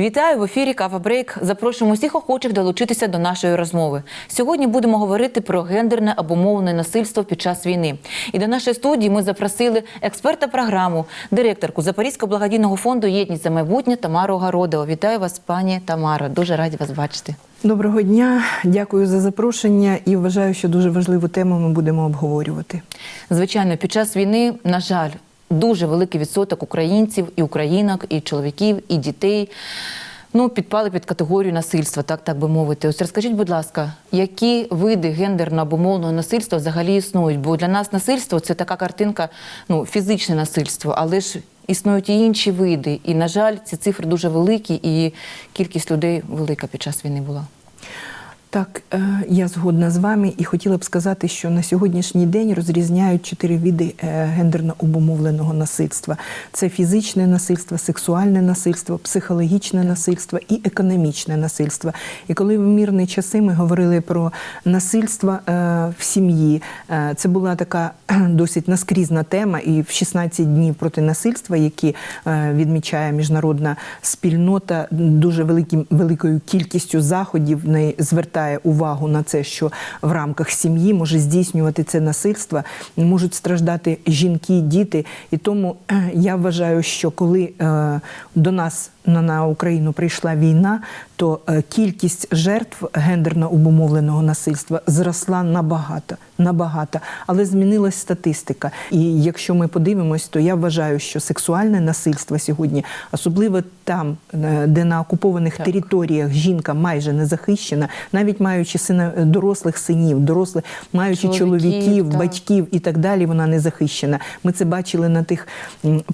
Вітаю в ефірі Кава Брейк. Запрошуємо всіх охочих долучитися до нашої розмови. Сьогодні будемо говорити про гендерне або мовне насильство під час війни. І до нашої студії ми запросили експерта програму, директорку Запорізького благодійного фонду Єдність за майбутнє Тамару Городову. Вітаю вас, пані Тамара. Дуже раді вас бачити. Доброго дня, дякую за запрошення і вважаю, що дуже важливу тему ми будемо обговорювати. Звичайно, під час війни, на жаль, дуже великий відсоток українців і українок, і чоловіків, і дітей. Ну, підпали під категорію насильства, так так би мовити. Ось розкажіть, будь ласка, які види гендерно або мовного насильства взагалі існують? Бо для нас насильство це така картинка, ну фізичне насильство, але ж існують і інші види. І, на жаль, ці цифри дуже великі, і кількість людей велика під час війни була. Так, е, я згодна з вами і хотіла б сказати, що на сьогоднішній день розрізняють чотири види е, гендерно обумовленого насильства: це фізичне насильство, сексуальне насильство, психологічне насильство і економічне насильство. І коли в мирні часи ми говорили про насильство е, в сім'ї, це була така досить наскрізна тема, і в 16 днів проти насильства, які відмічає міжнародна спільнота, дуже великим великою кількістю заходів не звертає увагу на це, що в рамках сім'ї може здійснювати це насильство, можуть страждати жінки, діти. І тому е, я вважаю, що коли е, до нас на, Україну прийшла війна, то е, кількість жертв гендерно обумовленого насильства зросла набагато, набагато, але змінилась статистика. І якщо ми подивимось, то я вважаю, що сексуальне насильство сьогодні, особливо там, е, де на окупованих Так. територіях жінка майже не захищена, навіть маючи сина дорослих синів, дорослих, маючи Чоловіків, чоловіків, батьків і так далі, вона не захищена. Ми це бачили на тих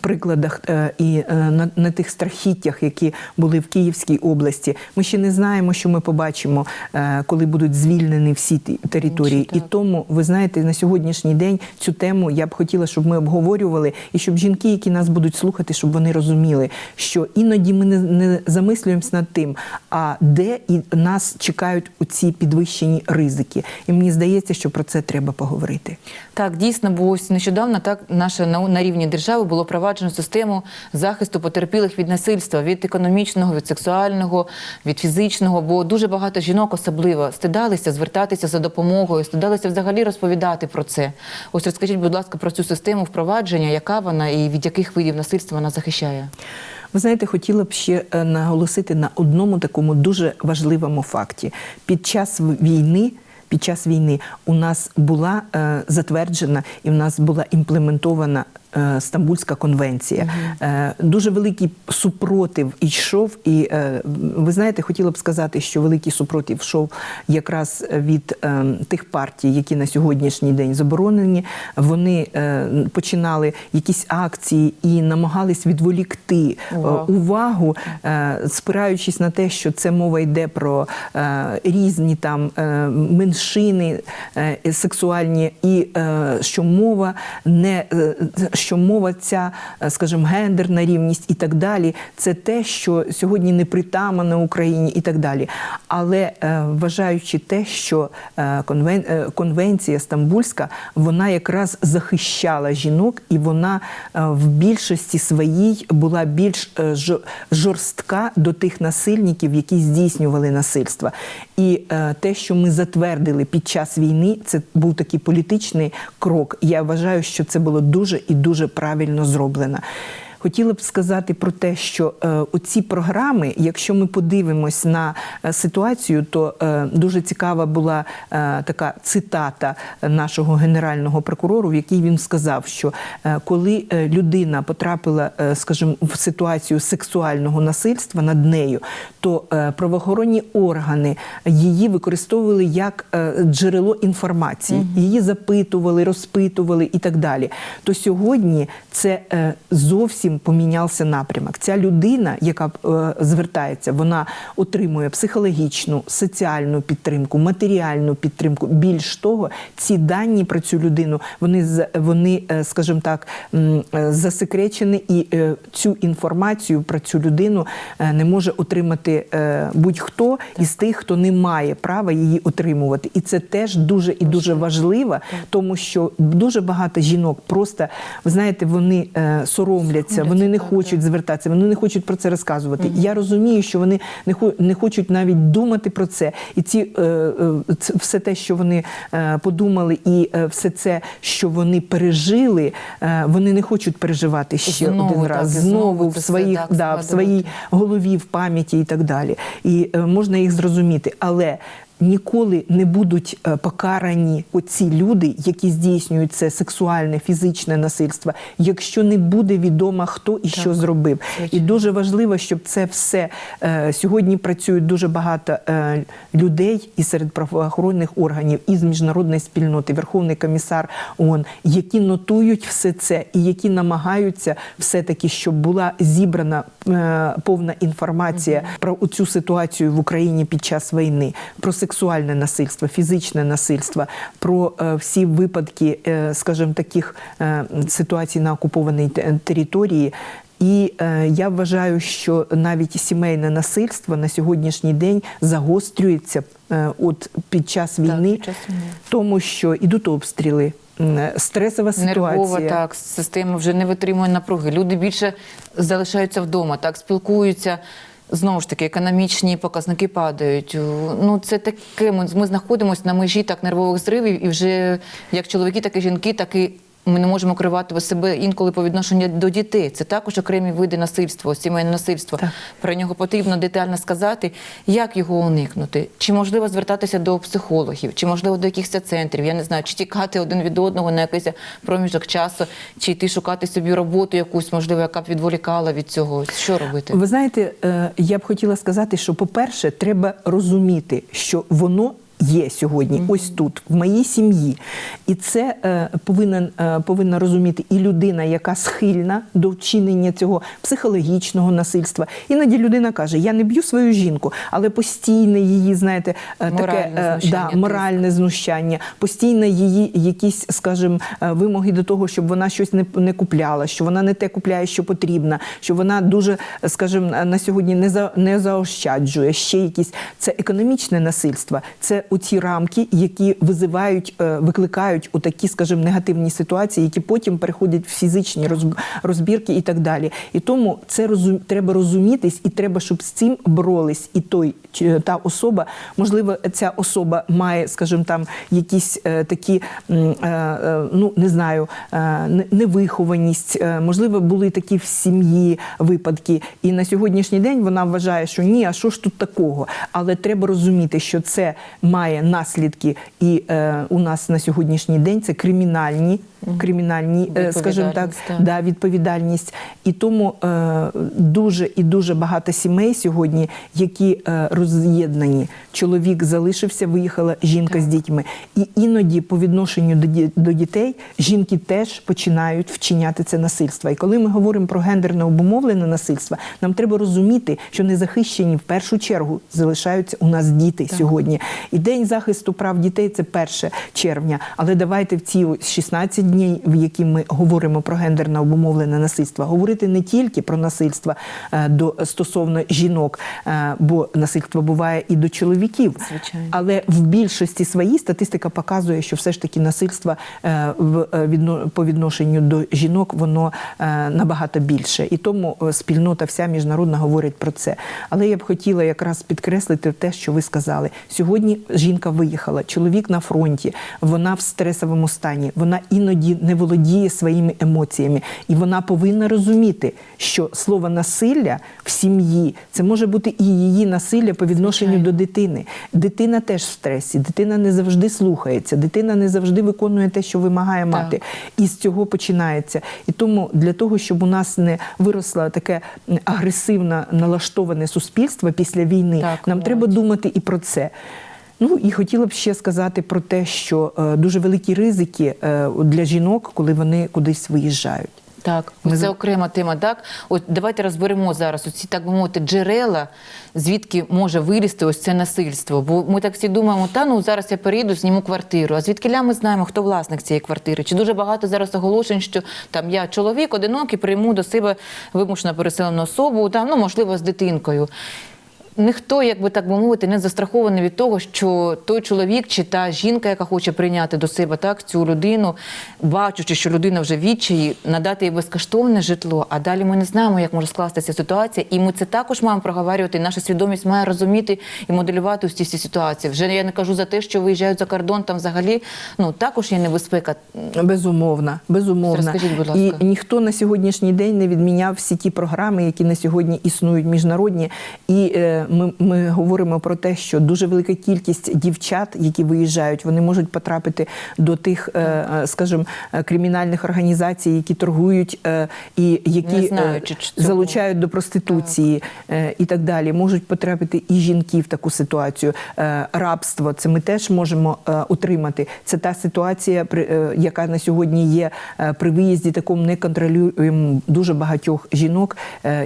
прикладах е, і е, на, на тих страхіттях, які були в Київській області. Ми ще не знаємо, що ми побачимо, е, коли будуть звільнені всі території. І тому, ви знаєте, на сьогоднішній день цю тему я б хотіла, щоб ми обговорювали, і щоб жінки, які нас будуть слухати, щоб вони розуміли, що іноді ми не, не замислюємося над тим, а де і нас чекають у ці підвищені ризики. І мені здається, що про це треба поговорити. Так, дійсно, бо ось нещодавно так наше на, на рівні держави було проваджено систему захисту потерпілих від насильства, від економічного, від сексуального, від фізичного. Бо дуже багато жінок особливо стидалися звертатися за допомогою, стидалися взагалі розповідати про це. Ось розкажіть, будь ласка, про цю систему впровадження, яка вона і від яких видів насильства вона захищає. Ви знаєте, хотіла б ще е, наголосити на одному такому дуже важливому факті. Під час війни. Під час війни у нас була е, затверджена і в нас була імплементована Стамбульська конвенція. Е, дуже великий супротив йшов, і е, ви знаєте, хотіла б сказати, що великий супротив йшов якраз від е, тих партій, які на сьогоднішній день заборонені. Вони е, починали якісь акції і намагались відволікти е, Увагу. е, спираючись на те, що це мова йде про е, різні там е, меншини е, сексуальні, і е, що мова не е, що мова ця, е, скажімо, гендерна рівність і так далі, це те, що сьогодні не притаманно Україні і так далі. Але е, вважаючи те, що е, конвен, конвенція Стамбульська, вона якраз захищала жінок, і вона в більшості своїй була більш жорстка до тих насильників, які здійснювали насильство. І те, що ми затвердили під час війни, це був такий політичний крок. Я вважаю, що це було дуже і дуже правильно зроблено. Хотіла б сказати про те, що е, оці програми, якщо ми подивимось на е, ситуацію, то е, дуже цікава була е, така цитата нашого генерального прокурору, в якій він сказав, що е, коли людина потрапила, е, скажімо, в ситуацію сексуального насильства над нею, то е, правоохоронні органи її використовували як е, джерело інформації, її запитували, розпитували і так далі. То сьогодні це е, зовсім помінявся напрямок. Ця людина, яка е, звертається, вона отримує психологічну, соціальну підтримку, матеріальну підтримку. Більш того, ці дані про цю людину вони вони, е, скажімо так, е, засекречені, і цю інформацію про цю людину не може отримати будь-хто із тих, хто не має права її отримувати. І це теж дуже і дуже важливо, тому що дуже багато жінок просто, ви знаєте, вони соромляться, вони не хочуть звертатися, вони не хочуть про це розказувати. Я розумію, що вони не не хочуть навіть думати про це. І ці е, е, все те, що вони е, подумали, і все це, що вони пережили, вони не хочуть переживати ще Знову один раз. і Знову знову в своїх так да, в своїй голові, в пам'яті і так далі. І можна їх зрозуміти, але. Ніколи не будуть е, покарані оці люди, які здійснюють це сексуальне, фізичне насильство, якщо не буде відомо, хто і що зробив. І дуже важливо, щоб це все е, сьогодні працюють дуже багато е, людей і серед правоохоронних органів, і з міжнародної спільноти, Верховний комісар ООН, які нотують все це і які намагаються все-таки, щоб була зібрана повна інформація про цю ситуацію в Україні під час війни, про сексуальне насильство, фізичне насильство, про е, всі випадки, е, скажімо, таких е, ситуацій на окупованій території. І е, я вважаю, що навіть сімейне насильство на сьогоднішній день загострюється е, от під час війни, під час війни. тому що ідуть обстріли, м, стресова ситуація. Нервова так, система вже не витримує напруги. Люди більше залишаються вдома, так спілкуються. Знову ж таки, економічні показники падають. Ну це таке. Ми, знаходимося на межі так нервових зривів, і вже як чоловіки, так і жінки, так і ми не можемо кривати себе інколи по відношенню до дітей. Це також окремі види насильства, сімейне насильство. Так. Про нього потрібно детально сказати, як його уникнути. Чи можливо звертатися до психологів, чи можливо до якихось центрів, я не знаю, чи тікати один від одного на якийсь проміжок часу, чи йти шукати собі роботу якусь, можливо, яка б відволікала від цього. Що робити? Ви знаєте, е, я б хотіла сказати, що, по-перше, треба розуміти, що воно. Є сьогодні, ось тут, в моїй сім'ї, і це е, повинен е, повинна розуміти і людина, яка схильна до вчинення цього психологічного насильства. Іноді людина каже: Я не б'ю свою жінку, але постійне її, знаєте, е, таке Моральне е, знущання, да, моральне знущання, постійне її якісь, скажімо, е, вимоги до того, щоб вона щось не, не купляла, що вона не те купляє, що потрібно, що вона дуже, скажімо, на сьогодні не за не заощаджує. Ще якісь. Це економічне насильство, це у ті рамки, які визивають, е, викликають у такі, скажімо, негативні ситуації, які потім переходять в фізичні розбірки і так далі. І тому це розум, треба розумітись, і треба, щоб з цим боролись і той чи та особа, можливо, ця особа має, скажімо, там якісь е, такі, е, е, ну не знаю, е, невихованість. Е, можливо, були такі в сім'ї випадки. І на сьогоднішній день вона вважає, що ні, а що ж тут такого? Але треба розуміти, що це має наслідки, і е, у нас на сьогоднішній день це кримінальні, кримінальні, е, скажімо так, так. да, відповідальність. І тому е, дуже і дуже багато сімей сьогодні, які е, роз'єднані. Чоловік залишився, виїхала жінка з дітьми. І іноді, по відношенню до, до дітей, жінки теж починають вчиняти це насильство. І коли ми говоримо про гендерне обумовлене насильство, нам треба розуміти, що незахищені в першу чергу залишаються у нас діти сьогодні. І день захисту прав дітей це 1 червня. Але давайте в ці ось 16 днів, в які ми говоримо про гендерне обумовлене насильство, говорити не тільки про насильство е, до стосовно жінок, е, бо насильство буває і до чоловіків. Звичайно. Але в більшості своїй статистика показує, що все ж таки насильство е, по відношенню до жінок воно набагато більше. І тому спільнота вся міжнародна говорить про це. Але я б хотіла якраз підкреслити те, що ви сказали. Сьогодні жінка виїхала, чоловік на фронті, вона в стресовому стані, вона іноді не володіє своїми емоціями, і вона повинна розуміти, що слово насилля в сім'ї це може бути і її насилля по відношенню Звичайно. до дитини. Дитина теж в стресі, дитина не завжди слухається, дитина не завжди виконує те, що вимагає Так. мати. І з цього починається. І тому для того, щоб у нас не виросло таке агресивно налаштоване суспільство після війни, Так, нам молодь. треба думати і про це. Ну і хотіла б ще сказати про те, що е, дуже великі ризики е, для жінок, коли вони кудись виїжджають. Так, Ми це окрема тема. Так, от давайте розберемо зараз оці, так би мовити, джерела, звідки може вилізти ось це насильство. Бо ми так всі думаємо, та ну зараз я переїду, зніму квартиру. А звідки ми знаємо, хто власник цієї квартири? Чи дуже багато зараз оголошень, що там я чоловік одинокий, прийму до себе вимушено переселену особу, там ну можливо з дитинкою. Ніхто, як би так би мовити, не застрахований від того, що той чоловік чи та жінка, яка хоче прийняти до себе так цю людину, бачучи, що людина вже відчаї, надати їй безкоштовне житло. А далі ми не знаємо, як може скластися ситуація, і ми це також маємо проговорювати. і Наша свідомість має розуміти і моделювати усі ці ситуації. Вже я не кажу за те, що виїжджають за кордон, там взагалі ну також є небезпека. Безумовно, безумовно. Розкажіть, будь І ніхто на сьогоднішній день не відміняв всі ті програми, які на сьогодні існують міжнародні. І е, ми, ми говоримо про те, що дуже велика кількість дівчат, які виїжджають, вони можуть потрапити до тих, е, е, скажімо, е, кримінальних організацій, які торгують і які цього. залучають до проституції е, і так далі. Можуть потрапити і жінки в таку ситуацію. Рабство це ми теж можемо утримати. Це та ситуація, яка на сьогодні є при виїзді такому неконтролюємо дуже багатьох жінок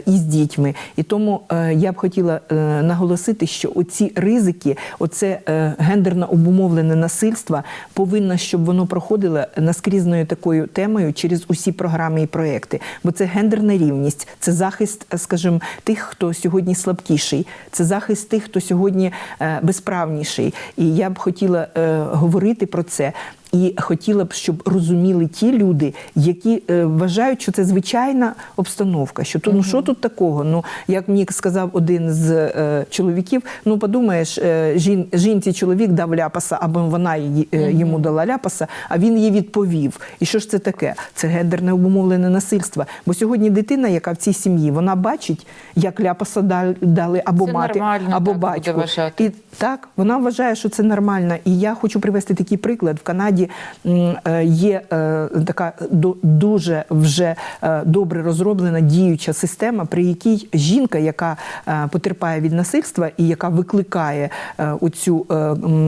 із дітьми. І тому я б хотіла наголосити, що оці ризики, оце е, гендерно обумовлене насильство, повинно, щоб воно проходило наскрізною такою темою через усі програми і проекти. Бо це гендерна рівність, це захист, е, скажімо, тих, хто сьогодні слабкіший, це захист тих, хто сьогодні е, безправніший. І я б хотіла е, говорити про це. І хотіла б, щоб розуміли ті люди, які е, вважають, що це звичайна обстановка. Що то ну що тут такого? Ну як мені сказав один з е, чоловіків, ну подумаєш, е, жін, жінці чоловік дав ляпаса, або вона її, е, йому дала ляпаса, а він їй відповів. І що ж це таке? Це гендерне обумовлене насильство. Бо сьогодні дитина, яка в цій сім'ї, вона бачить, як ляпаса дал- дали або Це мати, або так, батько. І так, вона вважає, що це нормально. І я хочу привести такий приклад. В Канаді м, е, є е, така дуже вже е, добре розроблена діюча система, при якій жінка, яка потерпає від насильства і яка викликає оцю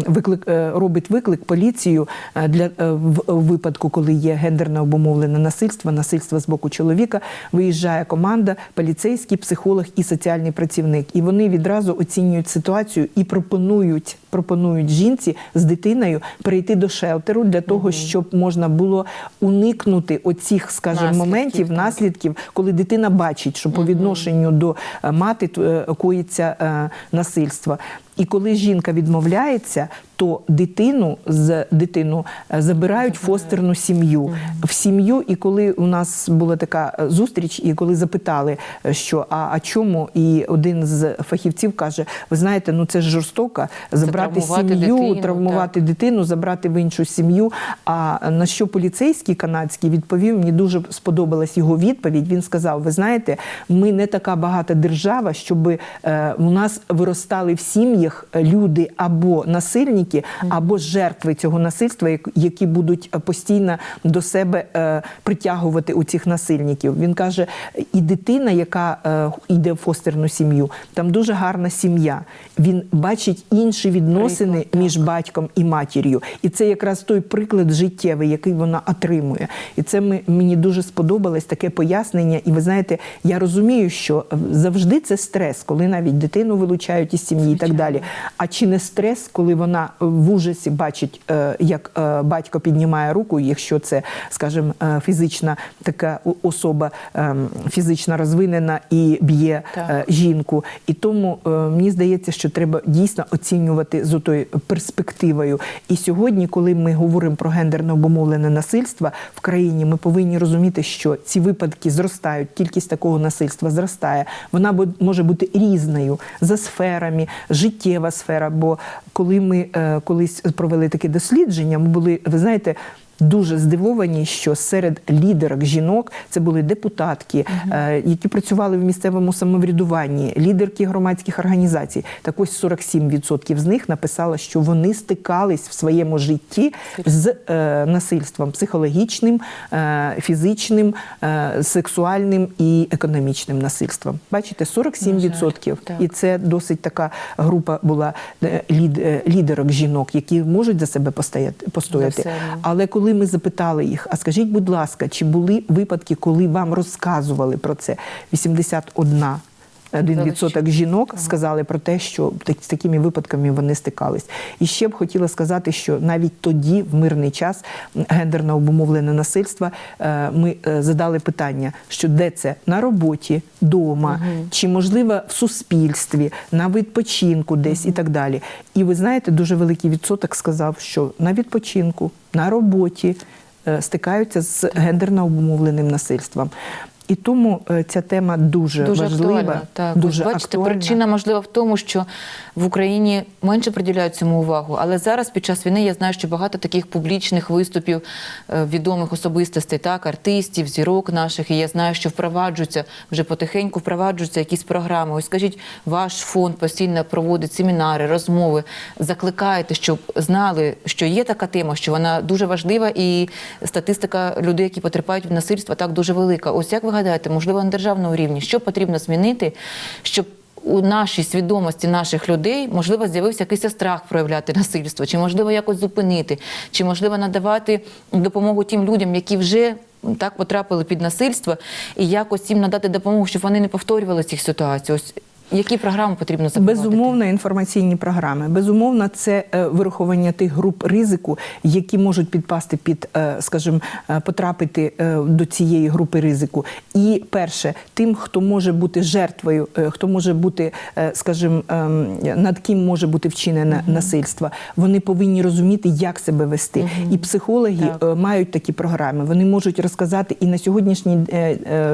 виклик, робить виклик поліцію для в випадку, коли є гендерно обумовлене насильство, насильство з боку чоловіка, виїжджає команда, поліцейський, психолог і соціальний працівник. І вони відразу оцінюють ситуацію і пропонують, пропонують жінці з дитиною перейти до шелтеру для того, щоб можна було уникнути оцих, скажімо, Наслідків, моментів, наслідків, коли дитина бачить, що по відношенню до е, мати е, коїться е, насильство. І коли жінка відмовляється, то дитину з дитину е, забирають в фостерну сім'ю в сім'ю. І коли у нас була така е, зустріч, і коли запитали, е, що а, а чому, і один з фахівців каже: Ви знаєте, ну це ж жорстоко забрати травмувати сім'ю, дитину, травмувати дитину, забрати в іншу сім'ю. А на що поліцейський канадський відповів, мені дуже сподобалась його відповідь. Він сказав: Ви знаєте, ми не така багата держава, щоб у нас виростали в сім'ях люди або насильники, або жертви цього насильства, які будуть е, постійно до себе е, притягувати у цих насильників. Він каже: і дитина, яка е, йде в фостерну сім'ю, там дуже гарна сім'я. Він бачить інші відносини Приклад, між батьком і матір'ю. І це якраз той приклад життєвий, який вона отримує. І це ми, мені дуже сподобалось таке пояснення. І ви знаєте, я розумію, що завжди це стрес, коли навіть дитину вилучають із сім'ї і так далі. А чи не стрес, коли вона в ужасі бачить, е, як е, батько піднімає руку, якщо це, скажімо, е, фізична така особа, ем, фізично розвинена і б'є жінку. І тому мені здається, що треба дійсно оцінювати з тою перспективою. І сьогодні, коли ми говоримо про гендерно обумовлене насильство в країні, ми повинні розуміти, що ці випадки зростають, кількість такого насильства зростає. Вона може бути різною за сферами, життєва сфера. Бо коли ми е, колись провели таке дослідження, ми були, ви знаєте. Дуже здивовані, що серед лідерок жінок це були депутатки, е, які працювали в місцевому самоврядуванні, лідерки громадських організацій. Так ось 47% з них написали, що вони стикались в своєму житті з е, насильством психологічним, е, фізичним, е, сексуальним і економічним насильством. Бачите, 47%. так. І це досить така група була е, лід, е, лідерок жінок, які можуть за себе постояти, постояти. Але коли ми запитали їх, а скажіть, будь ласка, чи були випадки, коли вам розказували про це? 81 один відсоток жінок сказали про те, що з такими випадками вони стикались. І ще б хотіла сказати, що навіть тоді, в мирний час, гендерно обумовлене насильство, е, ми е, задали питання, що де це на роботі, дома, чи можливо в суспільстві, на відпочинку десь і так далі. І ви знаєте, дуже великий відсоток сказав, що на відпочинку, на роботі е, стикаються з гендерно обумовленим насильством. І тому е, ця тема дуже, Дуже важлива, актуальна. Так, дуже бачите, актуальна. причина можливо в тому, що в Україні менше приділяють цьому увагу. Але зараз, під час війни, я знаю, що багато таких публічних виступів е, відомих особистостей, так, артистів, зірок наших. І я знаю, що впроваджуються вже потихеньку впроваджуються якісь програми. Ось скажіть, ваш фонд постійно проводить семінари, розмови, закликаєте, щоб знали, що є така тема, що вона дуже важлива, і статистика людей, які потерпають від насильства, так дуже велика. Ось як ви гадаєте, можливо, на державному рівні, що потрібно змінити, щоб у нашій свідомості наших людей можливо з'явився якийсь страх проявляти насильство, чи можливо якось зупинити, чи можливо надавати допомогу тим людям, які вже так потрапили під насильство, і якось їм надати допомогу, щоб вони не повторювали цих ситуацій. Ось які програми потрібно запровадити? Безумовно, інформаційні програми. Безумовно, це е, вирахування тих груп ризику, які можуть підпасти під, е, скажімо, е, потрапити до цієї групи ризику. І перше, тим, хто може бути жертвою, хто може бути, скажімо, ем, над ким може бути вчинене насильство, вони повинні розуміти, як себе вести. І психологи Так. мають такі програми. Вони можуть розказати і на сьогоднішній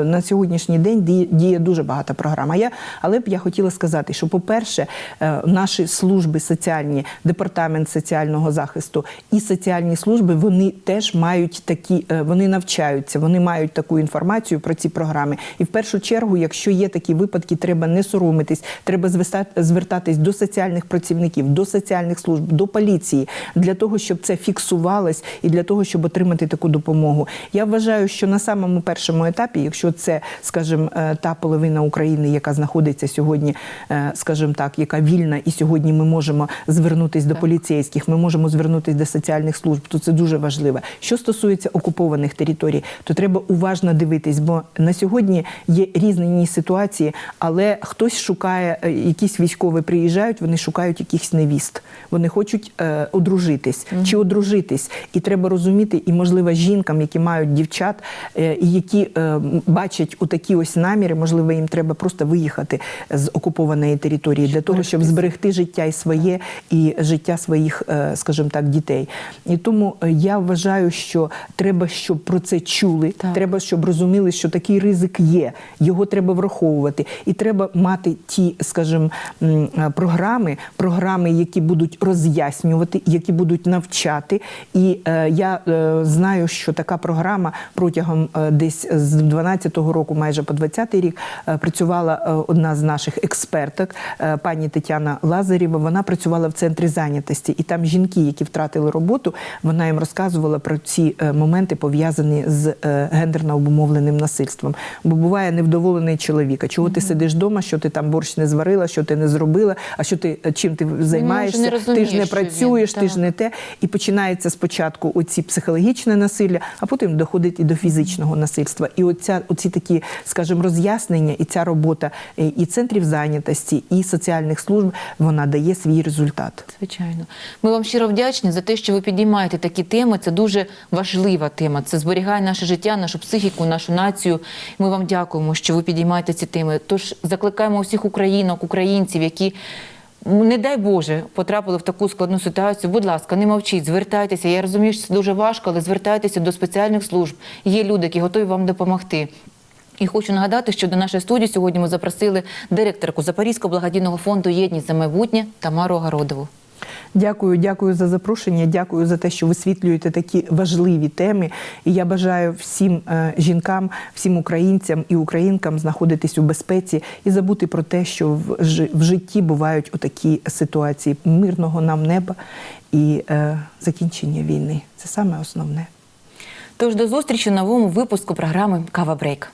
на сьогоднішній день діє дуже багато програм. А я, але б я хотіла сказати, що, по-перше, е, наші служби соціальні, департамент соціального захисту і соціальні служби, вони теж мають такі, е, вони навчаються, вони мають таку інформацію про ці програми. І в першу чергу, якщо є такі випадки, треба не соромитись, треба звертатись до соціальних працівників, до соціальних служб, до поліції для того, щоб це фіксувалось і для того, щоб отримати таку допомогу. Я вважаю, що на самому першому етапі, якщо це, скажімо, е, та половина України, яка знаходиться сьогодні, е, скажімо так, яка вільна, і сьогодні ми можемо звернутись до поліцейських, ми можемо звернутись до соціальних служб, то це дуже важливо. Що стосується окупованих територій, то треба уважно дивитись, бо на сьогодні є різні ситуації, але хтось шукає, е, якісь військові приїжджають, вони шукають якихось невіст. Вони хочуть е, одружитись чи одружитись. І треба розуміти, і можливо жінкам, які мають дівчат, е, і які е, бачать у такі ось наміри, можливо, їм треба просто виїхати з окупованої території для того, щоб зберегти життя і своє, і життя своїх, е, скажімо так, дітей. І тому е, я вважаю, що треба, щоб про це чули. Так. Треба, щоб розуміли, що такий ризик є. Його треба враховувати. І треба мати ті, скажімо, е, програми, програми, які будуть роз'яснювати, які будуть навчати. І е, я е, знаю, що така програма протягом е, десь з 12-го року, майже по 20-й рік, е, працювала е, одна з наших експерток, е, пані Тетяна Лазарєва. Вона працювала в центрі зайнятості, і там жінки, які втратили роботу, вона їм розказувала про ці е, моменти, пов'язані з е, гендерно обумовленим насильством. Бо буває невдоволений чоловік. А чого ти сидиш вдома, що ти там борщ не зварила, що ти не зробила, а що ти чим ти займаєшся? ти розуміє, ж не що він, працюєш, ти ж не те. І починається спочатку оці психологічне насилля, а потім доходить і до фізичного насильства. І оця, оці такі, скажімо, роз'яснення, і ця робота і центрів зайнятості, і соціальних служб вона дає свій результат. Звичайно, ми вам щиро вдячні за те, що ви підіймаєте такі теми. Це дуже важлива тема. Це зберігає наше життя, нашу психіку, нашу націю. Ми вам дякуємо, що ви підіймаєте ці теми. Тож закликаємо усіх українок, українців, які. Не дай Боже, потрапили в таку складну ситуацію. Будь ласка, не мовчіть, звертайтеся. Я розумію, що це дуже важко, але звертайтеся до спеціальних служб. Є люди, які готові вам допомогти. І хочу нагадати, що до нашої студії сьогодні ми запросили директорку Запорізького благодійного фонду Єдність за майбутнє Тамару Огородову. Дякую, дякую за запрошення. Дякую за те, що висвітлюєте такі важливі теми. І я бажаю всім е, жінкам, всім українцям і українкам знаходитись у безпеці і забути про те, що в, житті бувають отакі ситуації мирного нам неба і е, закінчення війни. Це саме основне. Тож до зустрічі в новому випуску програми Кава Брейк.